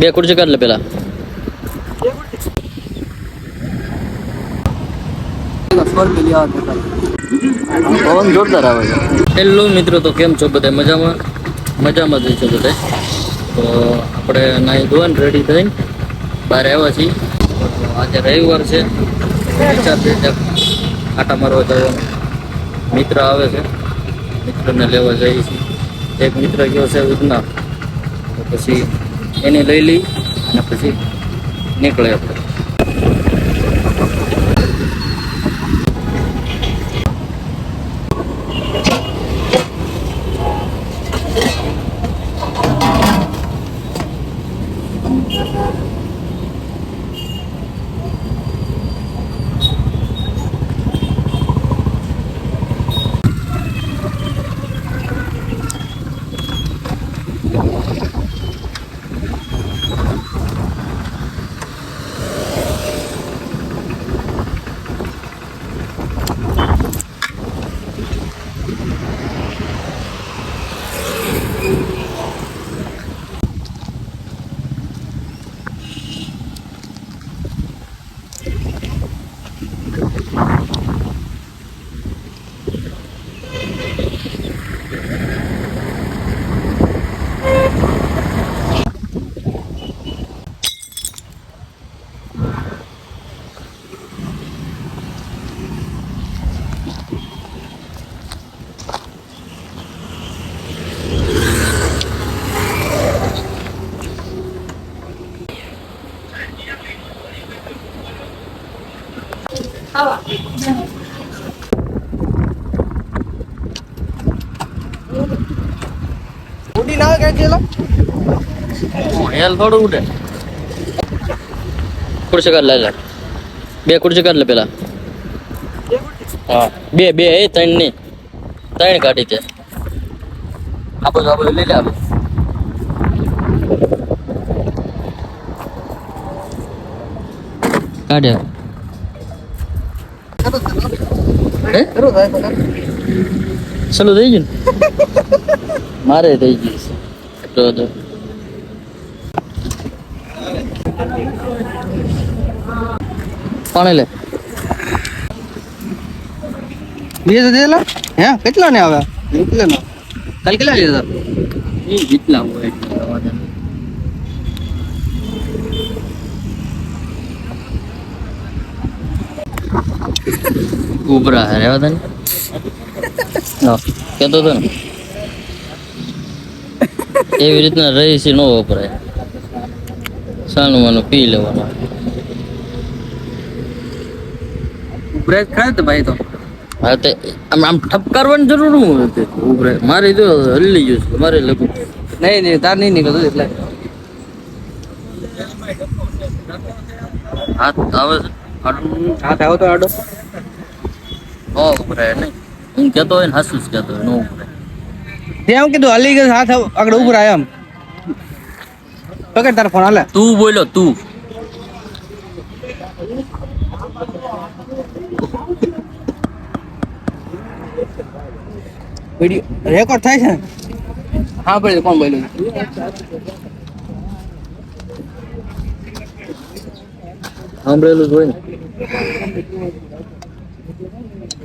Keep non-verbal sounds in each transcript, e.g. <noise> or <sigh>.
બે ખુરશી કાઢ લે પેલા. પવન જોરદાર આવે છે. હેલો મિત્રો, તો કેમ છો બધા? મજામાં? મજામાં જ છો બધા. તો આપણે નાઈ ધોવાને રેડી થઈને બહાર આવ્યા છીએ. આજે રવિવાર છે. વિચાર છે આટા મારવા જવાનું. મિત્ર આવે છે. મિત્રને લેવા જઈએ છીએ. એક મિત્ર ગયો છે ઉધના. પછી એને લઈ લઈ અને પછી નીકળે આપણે ચેલો હેલ થોડું ઉડે. ખુરશી કાઢ લે લે. બે ખુરશી કાઢ લે પેલા. હા. બે બે એ ત્રણની. ત્રણ કાઢી આપો આપો લઈ લે આપો. કાઢે. ચલો થઈ ગયું <laughs> મારે થઈ ગયું છે. હતો પાણી લે. બીજે તો દેલા? હે? કેટલા ને આવે? કેટલા ના કાલ કેટલા લીધા એ જેટલા હોય એટલા ઉભરા હે રેવા દે કેતો તો ને. એવી રીતના રહીશી ન વપરાય. સાનું માનું પી લેવાનું. બ્રેક ખાય તો ભાઈ તો? હા તે આમ જરૂર હું હતી ઉભરે મારે જો હલી ગયું છે મારે લગું નહીં નહીં તાર નહીં નીકળતું એટલે. હાથ આવે છે. હાથ તો આડો ઓ ઉભરાય નહીં. હું કહેતો હોય ને હાસુસ કહેતો હોય ન ઉભરાય. તે એમ કીધું હલી ગયો હાથ આગળ ઉપર આવ્યા એમ પકડ તારો ફોન હાલે તું બોલ્યો તું વિડીયો રેકોર્ડ થાય છે ને હા ભાઈ કોણ બોલ્યું સાંભળેલું જ હોય ને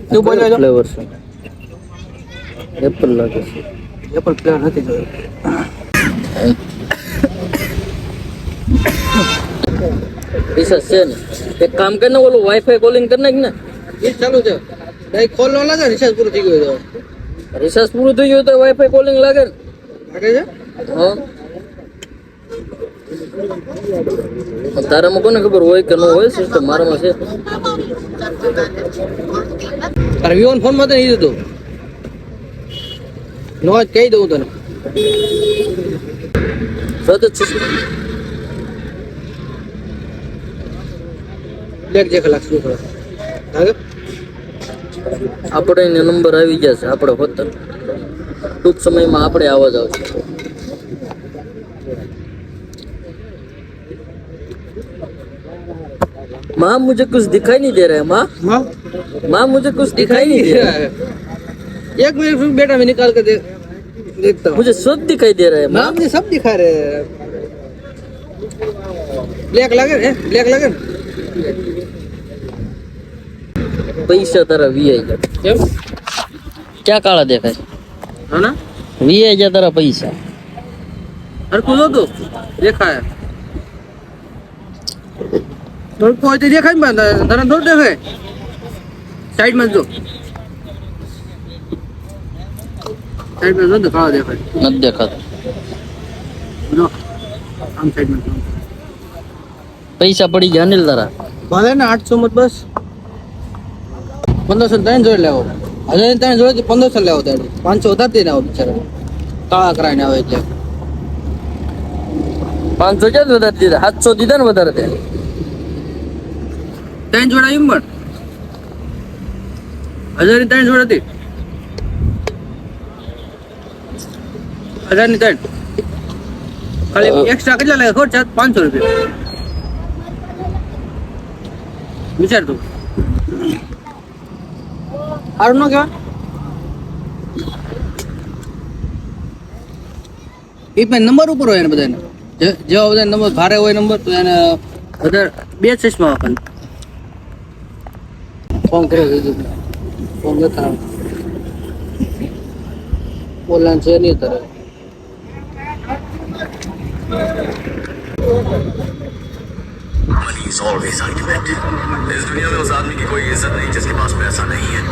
શું બોલ્યો છો ફ્લેવર છે એપલ લાગે છે એપલ ફ્લેવર નથી જોયું રિસર્ચ છે ને એક કામ કરીને ઓલું વાઈફાઈ કોલિંગ કરી નાખ ને એ ચાલુ છે ભાઈ ખોલ નો લાગે રિચાર્જ પૂરું થઈ ગયું તો રિસર્ચ પૂરું થઈ ગયું તો વાઈફાઈ કોલિંગ લાગે ને લાગે છે હા તારામાં કોને ખબર હોય કે ન હોય સિસ્ટમ મારામાં છે તારે વિવોન ફોન માં તો નહીં દીધું નો જ કહી દઉં તને સતત છે બ્લેક જે કલાક શું કરે લાગે આપણે એને નંબર આવી ગયા છે આપણે હોતર ટૂંક સમયમાં આપણે આવાજ આવશે माँ मुझे कुछ दिखाई नहीं दे रहा है माँ हाँ माँ मुझे कुछ दिखाई नहीं दे रहा है एक मिनट फिर बेटा मैं निकाल के दे देखता हूँ मुझे सब दिखाई दे रहा है माँ नाम ये सब दिखा रहे हैं બ્લેક લાગે ને બ્લેક લાગે ને પૈસા તારા વીઆઈ ગયા કેમ ક્યાં કાળા દેખાય હા ના વીઆઈ ગયા તારા પૈસા હરખું જોતું દેખાય હરખું હોય તો દેખાય ને તને થોડું દેખાય સાઈડમાં જો સાઈડમાં જો તો દેખાય નથી દેખાતો. જો આમ સાઈડમાં પૈસા પડી ગયા અનિલ તારા. ભલે ને આઠસો મત બસ. પંદરસો ત્રણ જોડે લેવો. હજાર ત્રણ જોડે પંદરસો લેવો ત્યારે પાંચસો વધારતી ને આવો બિચારા. કાળા કરાવીને આવે એટલે. પાંચસો ક્યાં વધારે દીધા સાતસો દીધા ને વધારે ત્યાં ત્રણ જોડા એમ પણ. હજારની ત્રણ જોડ હજારની ત્રણ. ખાલી એક્સ્ટ્રા કેટલા લાગે ખબર છે? પાંચસો રૂપિયા. વિચાર તું. સારું ન કહેવાય. એ પણ નંબર ઉપર હોય ને બધાને. જેવા બધા નંબર ભારે હોય નંબર તો એને વધારે બે ચશ્મા વાપરને ફોન કર્યો ફોન નથી ઓનલાઈન છે નહીં તારે Money is always argument. इस दुनिया में उस आदमी की कोई इज्जत नहीं जिसके पास पैसा नहीं है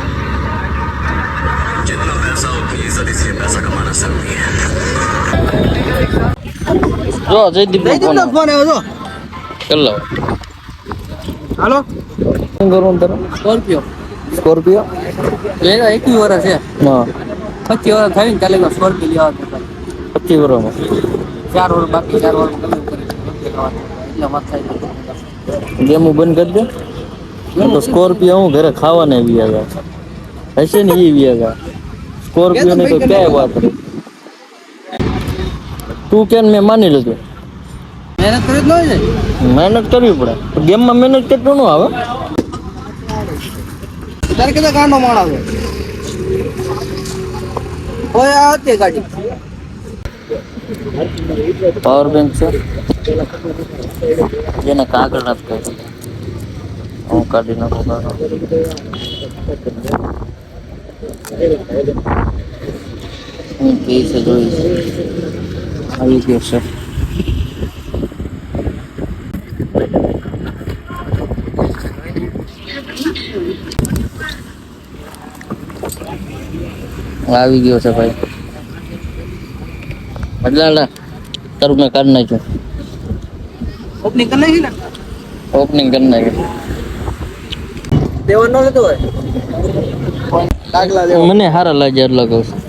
जितना पैसा उतनी इज्जत इसलिए पैसा कमाना जरूरी है જો જયદીપ નો ફોન ફોન આવ્યો તો કરી લો હાલો શું કરવું તારે સ્કોર્પિયો સ્કોર્પિયો એનો એકવી વર્ષ છે હા પચીસ વર્ષ થઈને કાલે સ્કોર્પિયો લેવા હતા પચીસ વર્ષમાં ચાર વર્ષ બાકી ચાર વર્ષ કમી કરી ગેમ બંધ કરી દે? તો સ્કોર્પિયો હું ઘરે ખાવાને ને વી હશે ને એ વી આવ્યા સ્કોર્પિયો ની તો ક્યાંય વાત તું કેન મેં માની લીધું? મહેનત કરી જ ન હોય મહેનત કરવી પડે. ગેમમાં મહેનત કેટલું ન આવે. તારે કેટલા ગાંડો માણ આવે ઓય આ હતી ગાડી. પાવર બેંક છે જેને કાગળ નથી કહ્યું હું કાઢી નાખું કાગળ હું કે છે જોઈશ આવી ગયો છે આવી ગયો છે ભાઈ એટલે એટલે તારું મેં કાઢી નાખ્યું ઓપનિંગ કરી નાખી ને ઓપનિંગ કરી નાખ્યું દેવન નો લેતો હોય દાખલા દેવો મને સારા લાગ્યા એટલે કહું છું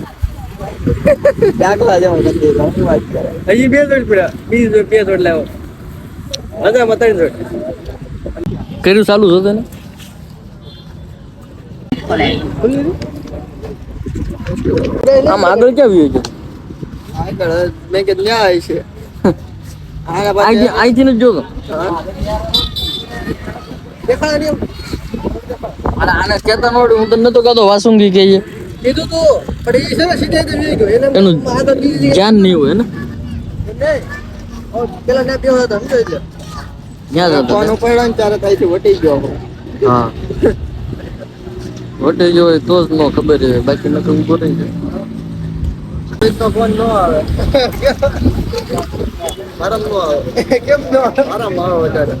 દાખલા દેવો નથી વાત કરે હજી બે જોડ પડ્યા બીજી જોડ બે જોડ લેવો હજારમાં ત્રણ જોડ કર્યું ચાલુ છે તેને આમ આગળ ક્યાં વ્યૂ છે આગળ મેં કીધું છે અહીંથી <laughs> નથી જોતો. અને આને કહેતા નોડ્યું હું તને નતો કહેતો વાસુંગી કહે છે. કીધું તો પણ એ છે ને સીધે ગયો. એને નહીં હોય ને? પેલા ના બેહો હતા સમજો એટલે. ત્યાં જતો ફોન ઉપાડ્યો ને ત્યારે ત્યાંથી વટી ગયો હા. વટે હોય તો જ નો ખબર બાકી નતો રહી જાય. તો ફોન નો આવે. મારા નો આવે. કેમ નો આવે? મારા માં આવે વધારે.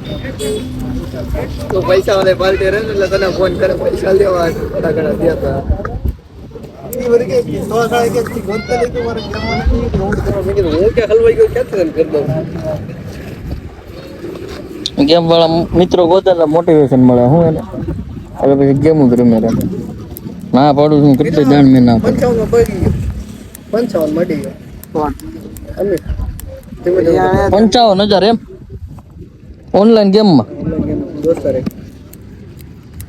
તો પૈસા વાળે પાર્ટી રહે ને એટલે તને ફોન કરે પૈસા લેવા થોડા ઘણા દે તો. ગેમ વાળા મિત્રો ગોતા મોટિવેશન મળે હું એને? હવે પછી ગેમ જ રમે રહે ના પાડું છું કેટલી જાણ મેં ના પાડું પંચાવનમાં ગયો. પંચાવન મળી ગયો અમે પંચાવન હજાર એમ? ઓનલાઈન ગેમમાં? દોસ્તારે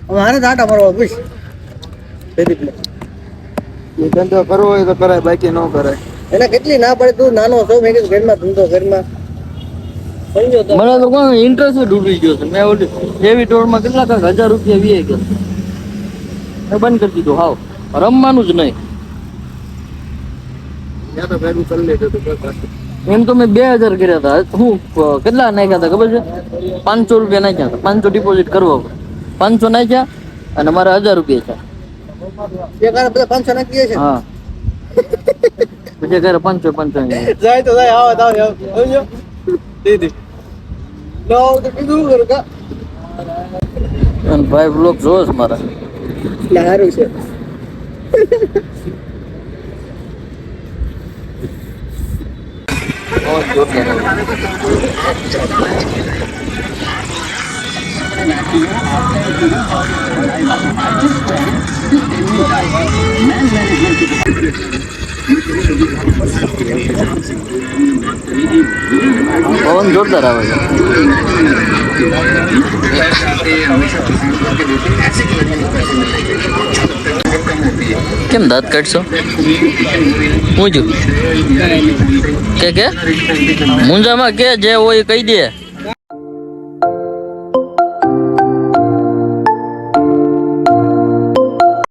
હવે હારે જ આટા મારવા પૂછ. એ ધંધો કરવો હોય તો કરાય બાકી ન કરાય. એને કેટલી ના પડે તું? નાનો છો? મેં કીધું ઘરમાં ધંધો ઘરમાં. તો. મને તો કોઈ ઇન્ટરેસ્ટ જ ઉડી ગયો છે. મેં ઓલી એવી ટોળમાં કેટલા કાંક હજાર રૂપિયા વીએ ગયા. મેં બંધ કરી દીધું. હાવ. રમવાનું જ નહીં. ત્યાં તો ભેગું કરી લેજો તો એમ તો મેં બે હજાર કર્યા હતા. હું કેટલા નાખ્યા હતા ખબર છે? પાંચસો રૂપિયા નાખ્યા હતા. પાંચસો ડિપોઝિટ કરવો પાંચસો નાખ્યા અને મારા હજાર રૂપિયા છે. પાંચસો નાખીએ હા. પછી ઘરે પાંચસો પાંચસો જાય તો જાય આવો આવો સમજો દીદી ન તો કીધું કરું કા? અને ભાઈ બ્લોક જોવો મારા. સારું છે. પવન જોરદાર આવે છે કેમ દાંત કાઢશો હું જો કે કે? મુંજામાં કે જે હોય કહી દે.